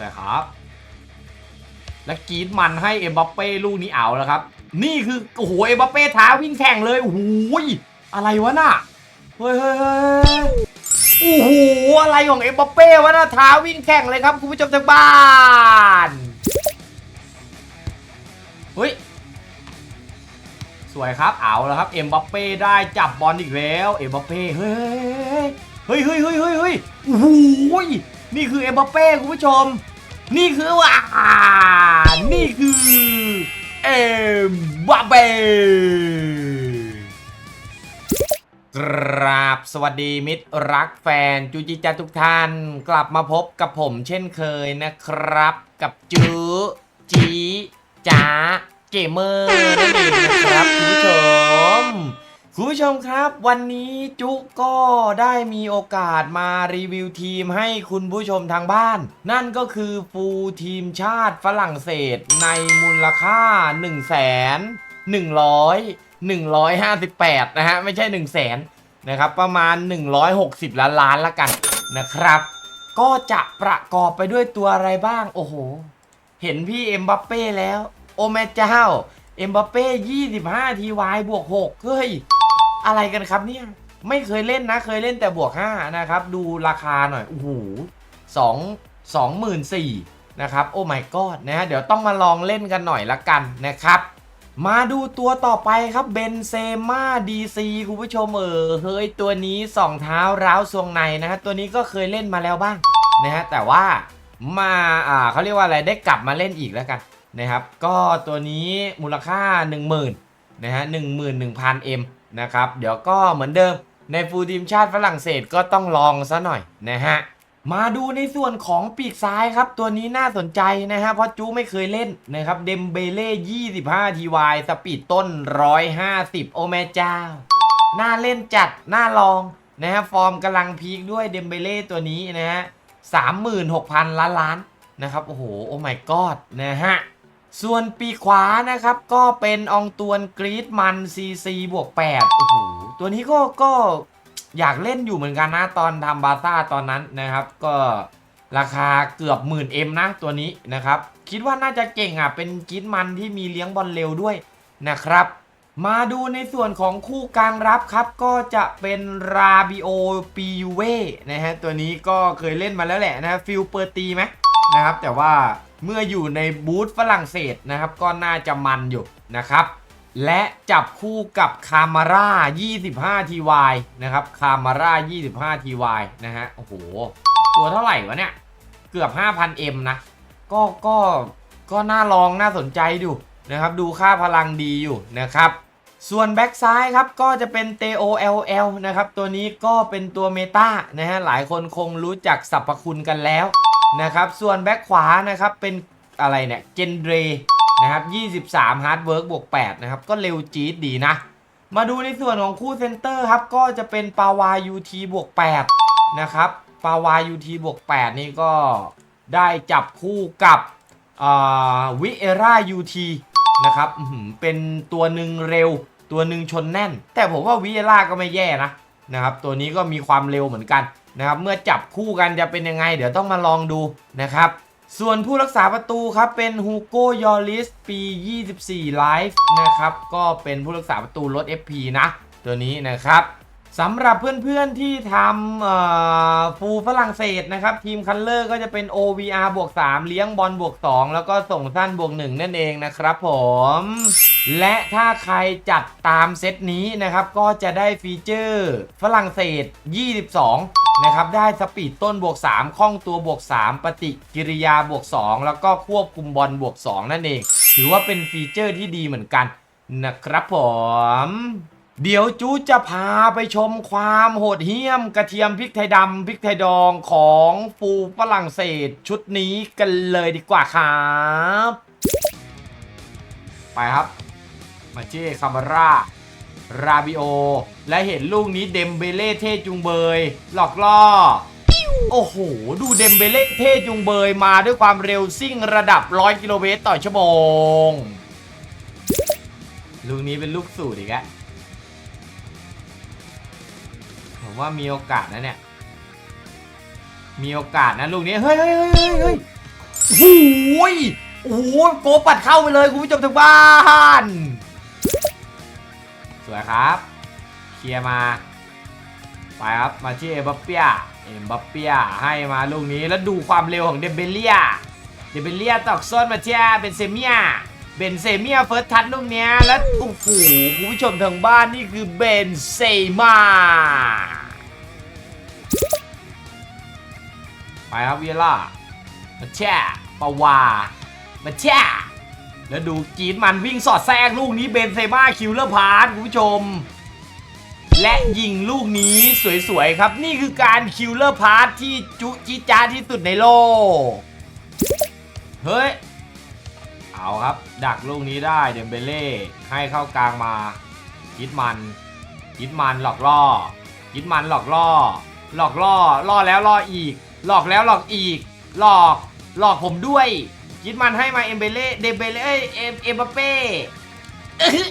ช่ครับ และกรีดมันให้เอ็มบัปเป้ลูกนี้เอาแล้วครับ นี่คือโอ้โหเอ็มบัปเป้ท้าวิ่งแข่งเลยโอ้โหยอะไรวะน่ะเฮ้ยเฮ้ยเฮ้ยโอ้โหอะไรของเอ็มบัปเป้วะน่ะท้าวิ่งแข่งเลยครับคุณผู้ชมทางบ้านเฮ้ยสวยครับเอาแล้วครับเอ็มบัปเป้ได้จับบอลอีกแล้วเอ็มบัปเป้เฮ้ยเฮ้ยเฮ้ยเฮ้ยเฮ้ยโอ้โหยนี่คือเอ็มบัปเป้คุณผู้ชม นี่คือว่า นี่คือ เอ็มบัปเป้กราบสวัสดีมิตรรักแฟนจูจิจาทุกท่าน กลับมาพบกับผมเช่นเคยนะครับ กับจูจีจ้าเกมเมอร์นั่นเองนะครับคุณผู้ชม คุณผู้ชมครับวันนี้จุก็ได้มีโอกาสมารีวิวทีมให้คุณผู้ชมทางบ้าน นั่นก็คือฟูลทีมชาติฝรั่งเศสในมูลค่า1 1 0 0 100 158 นะฮะ ไม่ใช่ 1 0 0 0 0แสนนะครับ ประมาณ 160 ล้านล้านละกันนะครับ ก็จะประกอบไปด้วยตัวอะไรบ้าง โอ้โห เห็นพี่เอ็มบัปเป้แล้ว โอแม่เจ้าเอ็มบัปเป้25ทีวายบวก6เฮ้ย อะไรกันครับเนี่ย ไม่เคยเล่นนะ เคยเล่นแต่บวก 5 นะครับ ดูราคาหน่อย โอ้โหสองสองหมื่นสี่นะครับ โอ้ my god นะฮะ เดี๋ยวต้องมาลองเล่นกันหน่อยละกันนะครับ มาดูตัวต่อไปครับ เบนเซม่าดีซีคุณผู้ชมเออ เฮ้ย ตัวนี้สองเท้าร้าวทรวงในนะฮะ ตัวนี้ก็เคยเล่นมาแล้วบ้างนะฮะ แต่ว่ามาอ่าเขาเรียกว่าอะไร ได้กลับมาเล่นอีกแล้วกันนะครับ ก็ตัวนี้มูลค่า 10,000นะฮะ11,000 M นะครับ เดี๋ยวก็เหมือนเดิมในฟูลทีมชาติฝรั่งเศสก็ต้องลองซะหน่อยนะฮะ มาดูในส่วนของปีกซ้ายครับ ตัวนี้น่าสนใจนะฮะ เพราะจูไม่เคยเล่นนะครับ เดมเบเล่ 25 ทีวายสปีดต้น 150 โอแม่เจ้า น่าเล่นจัด น่าลองนะฮะ ฟอร์มกำลังพีคด้วยเดมเบเล่ตัวนี้นะฮะ 36,000 ล้านล้านนะครับ โอ้โห โอ้ my god นะฮะ ส่วนปีกขวานะครับก็เป็นอองตวนกรีดมัน CC บวก8โอ้โหตัวนี้ก็ก็อยากเล่นอยู่เหมือนกันนะตอนทำบาซ่าตอนนั้นนะครับ ก็ราคาเกือบหมื่นเอ็มนะตัวนี้นะครับ คิดว่าน่าจะเก่งอะเป็นกรีดมันที่มีเลี้ยงบอลเร็วด้วยนะครับ มาดูในส่วนของคู่กลางรับครับ ก็จะเป็นราบิโอปียูเว่นะฮะตัวนี้ก็เคยเล่นมาแล้วแหละนะฟิลเปอร์ตีไหมนะครับ แต่ว่า เมื่ออยู่ในบูธฝรั่งเศสนะครับ ก็น่าจะมันอยู่นะครับ และจับคู่กับคามาร่า25 TY นะครับคามาร่า25 TY นะฮะ โอ้โห ตัวเท่าไหร่วะเนี่ย เกือบ 5,000 M นะ ก็ก็ก็น่าลองน่าสนใจดูนะครับ ดูค่าพลังดีอยู่นะครับส่วนแบ็กซ้ายครับก็จะเป็น TOLL นะครับ ตัวนี้ก็เป็นตัวเมตานะฮะหลายคนคงรู้จักสรรพคุณกันแล้ว นะครับ ส่วนแบ็กขวานะครับเป็นอะไรเนี่ยเจนเดรนะครับ 23 ฮาร์ดเวิร์กบวก 8 นะครับ ก็เร็วจี๊ดดีนะ มาดูในส่วนของคู่เซนเตอร์ครับ ก็จะเป็นปาวายูทีบวก 8 นะครับปาวายูทีบวก 8 นี่ก็ได้จับคู่กับวิเอร่ายูทีนะครับเป็นตัวหนึ่งเร็ว ตัวหนึ่งชนแน่น แต่ผมว่าวิเอร่าก็ไม่แย่นะนะครับ ตัวนี้ก็มีความเร็วเหมือนกัน นะครับเมื่อจับคู่กันจะเป็นยังไง เดี๋ยวต้องมาลองดูนะครับ ส่วนผู้รักษาประตูครับเป็นฮูโกยอริสปี 24ไลฟ์นะครับก็เป็นผู้รักษาประตูลด FP นะ ตัวนี้นะครับสำหรับเพื่อนๆที่ทำฟูฝรั่งเศสนะครับ ทีมคัลเลอร์ก็จะเป็น OVR บวก3เลี้ยงบอลบวก 2 แล้วก็ส่งสั้นบวก 1 นั่นเองนะครับผม และถ้าใครจัดตามเซตนี้นะครับ ก็จะได้ฟีเจอร์ฝรั่งเศส 22 นะครับได้สปีดต้นบวก3คล่องตัวบวก 3 ปฏิกิริยาบวก 2 แล้วก็ควบคุมบอลบวก 2 นั่นเอง ถือว่าเป็นฟีเจอร์ที่ดีเหมือนกันนะครับผม เดี๋ยวจูจะพาไปชมความโหดเหี้ยมกระเทียมพริกไทยดำพริกไทยดองของฟูฝรั่งเศสชุดนี้กันเลยดีกว่าครับ ไปครับ มาเจ้คามาร่า ราบิโอ และเห็นลูกนี้เดมเบเล่เท่จุงเบย หลอกล่อ โอ้โห ดูเดมเบเล่เท่จุงเบยมาด้วยความเร็วซิ่งระดับ 100 กิโลเมตรต่อชั่วโมง ลูกนี้เป็นลูกสูตรอีกแล้วผมว่ามีโอกาสนะเนี่ย มีโอกาสนะลูกนี้ เฮ้ยเฮ้ยเฮ้ยเฮ้ยเฮ้ยโอ้ยโอ้โหโกปัดเข้าไปเลยคุณผู้ชมทางบ้าน วยครับ เคลียร์มา ไปครับ มาที่เอ็มบัปเปีย เอ็มบัปเปียให้มาลูกนี้แล้วดูความเร็วของเดเบเลีย เดเบเลียตอกส้นมาเจ้าเป็นเซเมีย เบนเซเมียเฟิร์สทัชลูกนี้แล้วโอ้โหคุณผู้ชมทางบ้านนี่คือเบนเซมาไปครับเวีล่ามาแช่ปาวามาแช่ แล้วดูกีดมันวิ่งสอดแทรกลูกนี้เบนเซม่าคิวเลอร์พาร์ทคุณผู้ชม และยิงลูกนี้สวย ๆ ครับ นี่คือการคิวเลอร์พาร์ทที่จุจิจ้าที่สุดในโลก เฮ้ย เอาครับ ดักลูกนี้ได้เดมเบเล่ให้เข้ากลางมาคิดมันคิดมันหลอกล่อคิดมันหลอกล่อ หลอกล่อล่อแล้วล่ออีก หลอกแล้วหลอกอีก หลอกหลอกผมด้วย คิดมันให้มาเอมเบเล่เดเบเล่เอ้ยเอ็มเอ็มบัปเป้อื้อหือ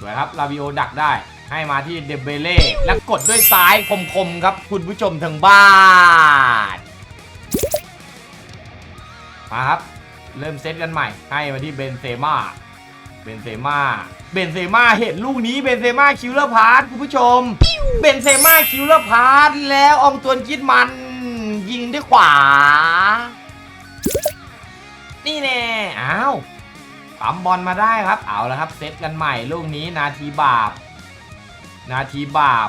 สวยครับลาวิโอดักได้ให้มาที่เดเบเล่แล้วกดด้วยซ้ายคมๆครับ คุณผู้ชมทางบ้านมาครับ เริ่มเซตกันใหม่ ให้มาที่เบนเซม่าเบนเซม่าเบนเซม่าเห็นลูกนี้เบนเซม่าคิวเลอร์พาร์ทคุณผู้ชม เบนเซม่าคิวเลอร์พาร์ทแล้วอองตวนคิดมัน ยิงด้วยขวา นี่แน่อ้าวปั๊มบอลมาได้ครับ เอาแล้วครับ เซตกันใหม่ลูกนี้นาทีบาป นาทีบาป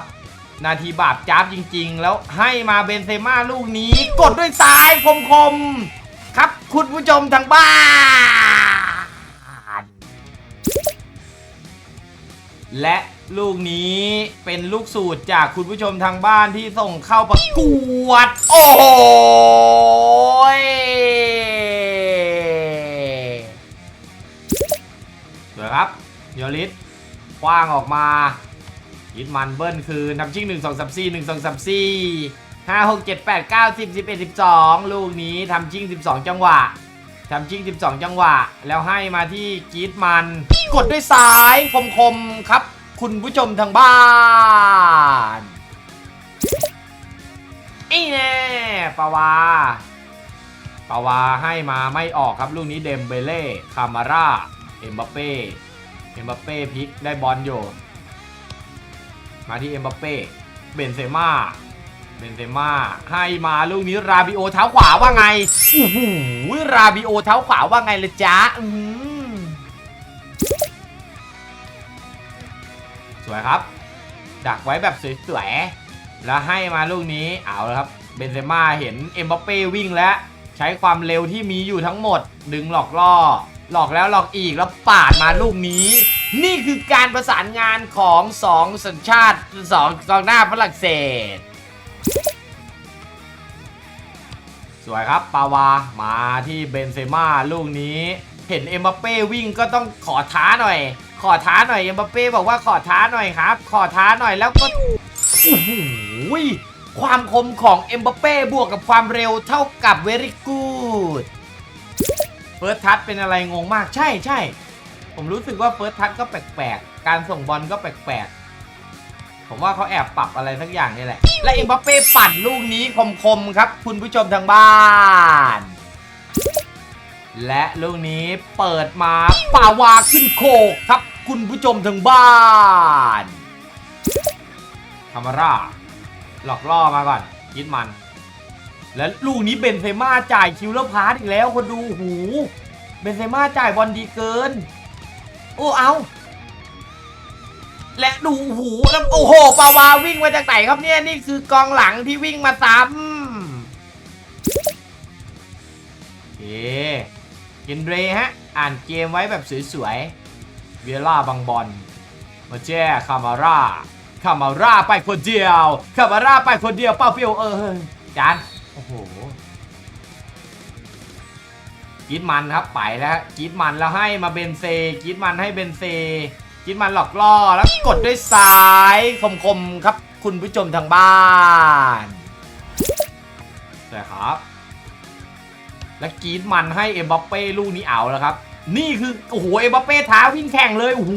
นาทีบาปจ้าบจริง ๆ แล้วให้มาเบนเซม่าลูกนี้ กดด้วยซ้ายคมๆ ครับคุณผู้ชมทางบ้านและ ลูกนี้เป็นลูกสูตรจากคุณผู้ชมทางบ้านที่ส่งเข้าประกวด โอ้โหยสวยครับเยอริสคว้างออกมายิดมันเบิ้ลคือนำชิง1 2 3 4 1 2 3 4 5 6 7 8 9 10 11 12 ลูกนี้ทำชิง12 จังหวะทำชิง12 จังหวะ แล้วให้มาที่กีดมัน กดด้วยซ้ายคมๆครับ คุณผู้ชมทางบ้านอีแน่ปาวาปาวาให้มาไม่ออกครับลูกนี้เดมเบเล่ คามาร่า เอ็มบัปเป้ เอ็มบัปเป้พลิกได้บอลอยู่ มาที่เอ็มบัปเป้ เบนเซม่า เบนเซม่าให้มาลูกนี้ราบิโอเท้าขวาว่าไงโอ้โหราบิโอเท้าขวาว่าไงเลยจ๊ะอื สวยครับ ดักไว้แบบสวยๆ แล้วให้มาลูกนี้เอาละครับเบนเซม่าเห็นเอ็มบัปเป้วิ่งแล้ว ใช้ความเร็วที่มีอยู่ทั้งหมด ดึงหลอกล่อ หลอกแล้วหลอกอีกแล้วปาดมาลูกนี้ นี่คือการประสานงานของสองสัญชาติสองกองหน้าฝรั่งเศสสวยครับ ปาวา มาที่เบนเซม่าลูกนี้ เห็นเอ็มบัปเป้วิ่งก็ต้องขอท้าหน่อย ขอท้าหน่อยเอ็มบัปเป้บอกว่าขอท้าหน่อยครับ ขอท้าหน่อยแล้วก็โอ้โหความคมของเอ็มบัปเป้บวกกับความเร็วเท่ากับเวริกูดเฟิร์สทัชเป็นอะไรงงมากใช่ใช่ผมรู้สึกว่าเฟิร์สทัชก็แปลกๆ การส่งบอลก็แปลกๆ ผมว่าเขาแอบปรับอะไรสักอย่างนี่แหละ และเอ็มบัปเป้ปั่นลูกนี้คมๆครับ คุณผู้ชมทางบ้าน และลูกนี้เปิดมาป่าวาขึ้นโคกครับคุณผู้ชมทางบ้านคามาร่าหลอกล่อมาก่อนคิดมัน และลูกนี้เบนเซม่าจ่ายคิวเลอร์พาร์ทอีกแล้วคนดูหูเบนเซม่าจ่ายบอลดีเกิน โอ้เอาและดูหูแล้วโอ้โหปาวาวิ่งมาจากไหนครับเนี่ยนี่คือกองหลังที่วิ่งมาซ้ำเอ๊ กินเรฮะ อ่านเกมไว้แบบสวยๆ เวียล่าบังบอลมาแจ้คามาร่าคามาร่าไปคนเดียวคามาร่าไปคนเดียวเป้าเปียวเออจานโอ้โหกีดมันครับไปแล้วกีดมันแล้วให้มาเบนเซกีดมันให้เบนเซกีดมันหลอกล่อแล้วกดด้วยซ้ายคมๆครับ คุณผู้ชมทางบ้านใช่ครับ และกรีดมันให้เอ็มบัปเป้ลูกนี้เอาแล้วครับ นี่คือโอ้โหเอ็มบัปเป้ท้าวิ่งแข่งเลยโอ้โห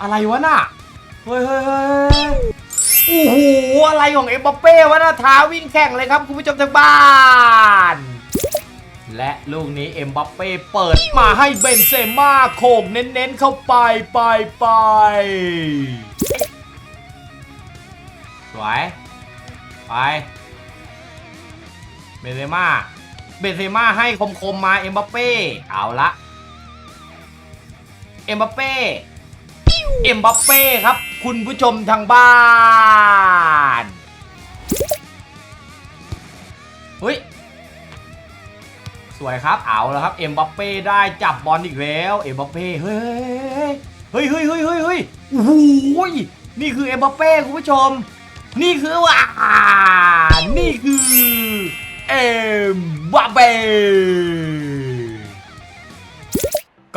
อะไรวะน่ะเฮ้ยเฮ้ยโอ้โหอะไรของเอ็มบัปเป้วะน่ะท้าวิ่งแข่งเลยครับคุณผู้ชมทางบ้าน และลูกนี้เอ็มบัปเป้เปิดมาให้เบนเซม่าโขกเน้นๆเข้าไปไปไปสวยไปเบนเซม่า เบนเซม่าให้คมๆมาเอ็มบัปเป้เอาละเอ็มบัปเป้เอ็มบัปเป้ครับ คุณผู้ชมทางบ้านเฮ้ยสวยครับเอาแล้วครับเอ็มบัปเป้ได้จับบอลอีกแล้วเอ็มบัปเป้เฮ้ยเฮ้ยเฮ้ยเฮ้ยเฮ้ยเฮ้ยโอ้โหยนี่คือเอ็มบัปเป้คุณผู้ชม นี่คือว่านี่คือ เอ็มบัปเป้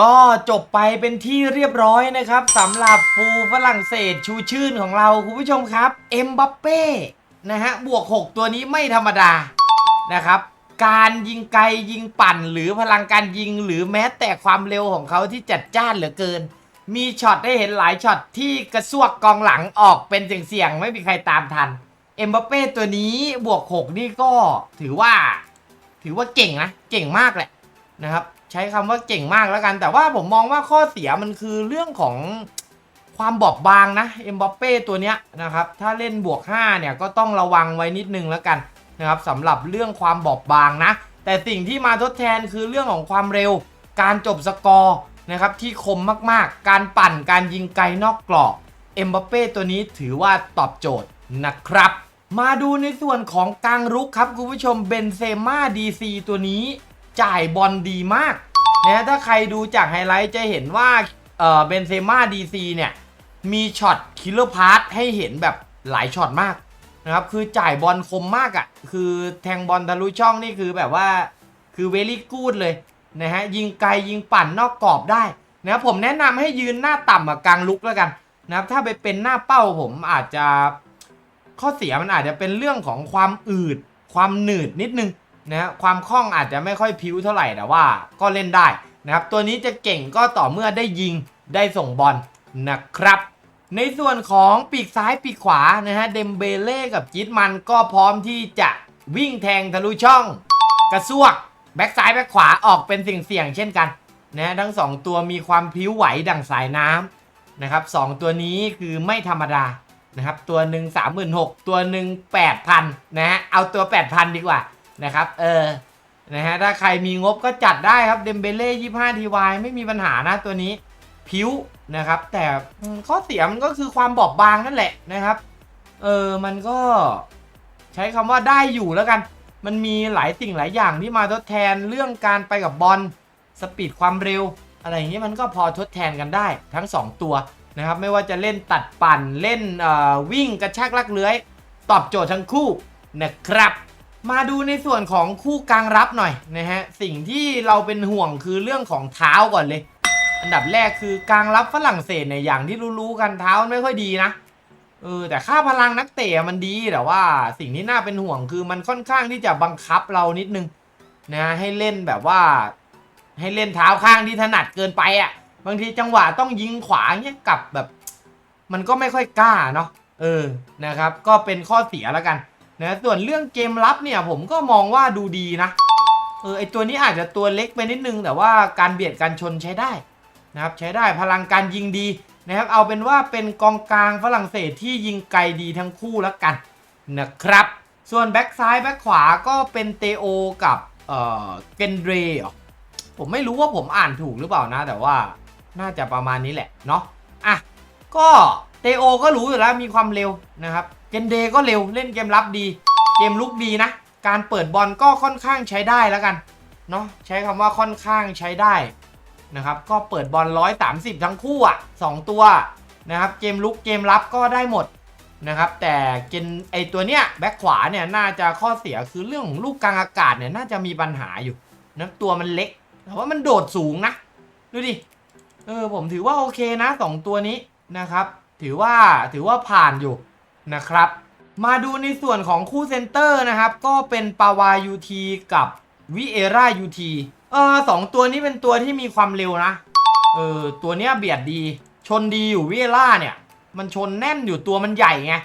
ก็จบไปเป็นที่เรียบร้อยนะครับสำหรับฟูฝรั่งเศสชูชื่นของเราคุณผู้ชมครับเอ็มบัปเป้นะฮะบวก 6 ตัวนี้ไม่ธรรมดานะครับ การยิงไกลยิงปั่น หรือพลังการยิงหรือแม้แต่ความเร็วของเขาที่จัดจ้านเหลือเกิน มีช็อตได้เห็นหลายช็อตที่กระซวกกองหลังออกเป็นเสี่ยงๆไม่มีใครตามทัน เอ็มบัปเป้ตัวนี้บวก 6 นี่ก็ถือว่า ถือว่าเก่งนะ เก่งมากแหละนะครับ ใช้คำว่าเก่งมากแล้วกัน แต่ว่าผมมองว่าข้อเสียมันคือเรื่องของความบอบบางนะเอ็มบัปเป้ตัวเนี้ยนะครับ ถ้าเล่นบวก 5 เนี่ยก็ต้องระวังไว้นิดนึงแล้วกันนะครับสำหรับเรื่องความบอบบางนะ แต่สิ่งที่มาทดแทนคือเรื่องของความเร็ว การจบสกอร์นะครับที่คมมากๆ การปั่นการยิงไกลนอกกรอบเอ็มบัปเป้ตัวนี้ถือว่าตอบโจทย์นะครับ มาดูในส่วนของกลางรุกครับคุณผู้ชมเบนเซม่าดีซีตัวนี้จ่ายบอลดีมากนะถ้าใครดูจากไฮไลท์จะเห็นว่าเออเบนเซม่าดีซีเนี่ย มีช็อตคิลเลอร์พาร์ทให้เห็นแบบหลายช็อตมากนะครับคือจ่ายบอลคมมากอะ่ะ คือแทงบอลทะลุช่องนี่คือแบบว่าคือเวลี่กูดเลยนะฮะยิงไกลยิงปั่นนอกกรอบได้นะครับผมแนะนำให้ยืนหน้าต่ำกับกลางลุกแล้วกันนะครับถ้าไปเป็นหน้าเป้าผมอาจจะ ข้อเสียมันอาจจะเป็นเรื่องของความอืด ความหนืดนิดนึงนะฮะความคล่องอาจจะไม่ค่อยพิ้วเท่าไหร่แต่ว่าก็เล่นได้นะครับตัวนี้จะเก่งก็ต่อเมื่อได้ยิงได้ส่งบอลนะครับ ในส่วนของปีกซ้ายปีกขวานะฮะเดมเบเล่กับจิตมันก็พร้อมที่จะวิ่งแทงทะลุช่อง กระซวกแบ็กซ้ายแบ็กขวาออกเป็นสิ่งเสี่ยงเช่นกันนะฮะทั้งสองตัวมีความพิ้วไหวดั่งสายน้ำนะครับสองตัวนี้คือไม่ธรรมดา นะครับตัวหนึ่งสามหมื่นหกตัวหนึ่งแปดพันนะฮะเอาตัวแปดพันดีกว่านะครับเออนะฮะถ้าใครมีงบก็จัดได้ครับเดมเบเล่ยี่ห้าทีวายไม่มีปัญหานะตัวนี้ผิวนะครับ แต่ข้อเสียมันก็คือความบอบบางนั่นแหละนะครับ เออมันก็ใช้คำว่าได้อยู่แล้วกัน มันมีหลายสิ่งหลายอย่างที่มาทดแทนเรื่องการไปกับบอลสปีดความเร็ว อะไรอย่างนี้มันก็พอทดแทนกันได้ทั้ง 2 ตัว นะครับไม่ว่าจะเล่นตัดปั่นเล่นวิ่งกระชากลักเลื้อย ตอบโจทย์ทั้งคู่นะครับ มาดูในส่วนของคู่กลางรับหน่อยนะฮะสิ่งที่เราเป็นห่วงคือเรื่องของเท้าก่อนเลย อันดับแรกคือกลางรับฝรั่งเศสเนี่ยอย่างที่รู้ๆกันเท้าไม่ค่อยดีนะเออแต่ค่าพลังนักเตะมันดีแต่ว่าสิ่งที่น่าเป็นห่วงคือมันค่อนข้างที่จะบังคับเรานิดนึงนะให้เล่นแบบว่า ให้เล่นเท้าข้างที่ถนัดเกินไปอะ่ะ บางทีจังหวะต้องยิงขวาเงี้ยกลับแบบ มันก็ไม่ค่อยกล้าเนาะเออนะครับ ก็เป็นข้อเสียแล้วกันนะส่วนเรื่องเกมรับเนี่ยผมก็มองว่าดูดีนะเออไอตัวนี้อาจจะตัวเล็กไปนิดนึง แต่ว่าการเบียดการชนใช้ได้นะครับใช้ได้พลังการยิงดีนะครับ เอาเป็นว่าเป็นกองกลางฝรั่งเศสที่ยิงไกลดีทั้งคู่แล้วกันนะครับ ส่วนแบ็กซ้ายแบ็กขวาก็เป็นเตโอกับเออเกนเดรผมไม่รู้ว่าผมอ่านถูกหรือเปล่านะ แต่ว่า น่าจะประมาณนี้แหละเนาะอะก็เตโอก็รู้อยู่แล้วมีความเร็วนะครับเกนเดก็เร็วเล่นเกมรับดี เกมลุกดีนะ การเปิดบอลก็ค่อนข้างใช้ได้แล้วกันเนาะใช้คำว่าค่อนข้างใช้ได้นะครับก็เปิดบอล130 ทั้งคู่อะ2ตัวนะครับเกมลุกเกมรับก็ได้หมดนะครับแต่เกนไอตัวเนี้ยแบ็คขวาเนี่ยน่าจะข้อเสียคือเรื่องของลูกกลางอากาศเนี่ยน่าจะมีปัญหาอยู่นะตัวมันเล็กแต่ว่ามันโดดสูงนะดูดิ เออผมถือว่าโอเคนะสองตัวนี้นะครับ ถือว่าถือว่าผ่านอยู่นะครับ มาดูในส่วนของคู่เซนเตอร์นะครับ ก็เป็นปาวายูทีกับวิเอร่ายูทีเออสองตัวนี้เป็นตัวที่มีความเร็วนะ เออตัวเนี้ยเบียดดี ชนดีอยู่วิเอร่าเนี่ย มันชนแน่นอยู่ตัวมันใหญ่ไง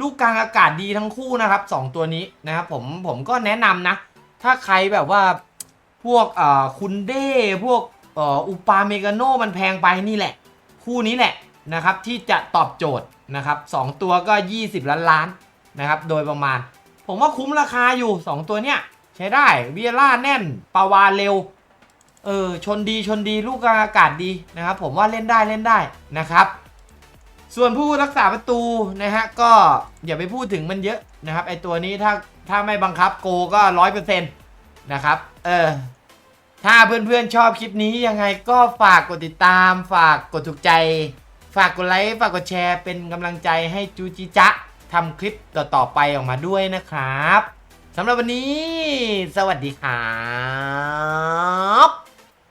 ลูกกลางอากาศดีทั้งคู่นะครับสองตัวนี้นะครับผมผมก็แนะนำนะ ถ้าใครแบบว่าพวกเอ่อคุณเด้พวก เอ่ออุปาเมกาโนมันแพงไปนี่แหละ คู่นี้แหละนะครับที่จะตอบโจทย์นะครับสองตัวก็ 20 ล้านล้านนะครับโดยประมาณ ผมว่าคุ้มราคาอยู่ 2 ตัวเนี้ยใช้ได้เวียร่าแน่นปาวาเร็วเออชนดีชนดีลูกกลางอากาศดีนะครับผมว่าเล่นได้เล่นได้นะครับส่วนผู้รักษาประตูนะฮะก็อย่าไปพูดถึงมันเยอะนะครับไอตัวนี้ถ้าถ้าไม่บังคับโกก็ร้อยเปอร์เซ็นต์นะครับเออ ถ้าเพื่อนๆชอบคลิปนี้ยังไงก็ฝากกดติดตาม ฝากกดถูกใจ ฝากกดไลค์ฝากกดแชร์เป็นกำลังใจให้จูจิจะทำคลิปต่อๆไปออกมาด้วยนะครับสำหรับวันนี้ สวัสดีครับ